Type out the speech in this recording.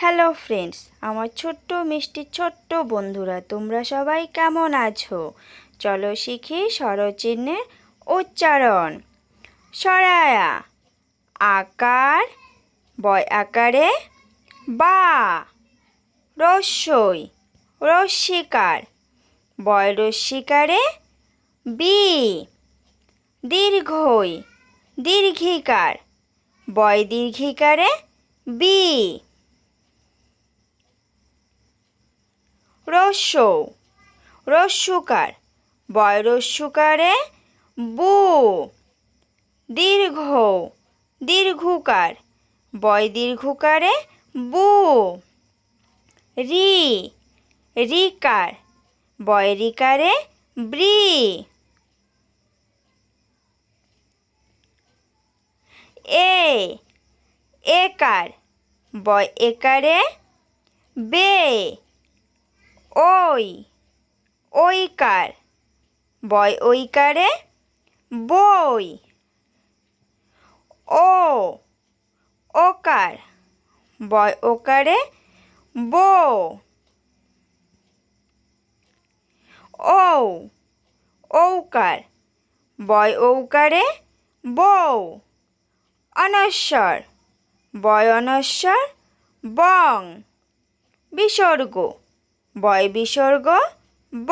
Hello friends আমার ছোট্ট, মিষ্টি, ছোট্ট বন্ধুরা, তোমরা সবাই কেমন আছো? চলো শিখি স্বরচিহ্নের উচ্চারণ। সরায়া, আকার, বয় আকারে, বা, রস্যই রস্যিকার বয় রস্যিকারে বি, দীর্ঘই, দীর্ঘিকার, বয় দীর্ঘিকারে, বি। রস্য রস্যুকার বয় রস্যুকারে বু। দীর্ঘ। দীর্ঘকার। বয় দীর্ঘকারে বু। রি। রিকার। বয় রিকারে ব্রি। এ। একার। বয় একারে বে। ওই, ওইকার। বয় ওইকারে, বই। ও, ওকার। বয় ওকারে, বো। ও ঔকার বয় ঔকারে বউ। অনস্বর বয় অনস্বর বং। বিসর্গ। বয় বিসর্গ ব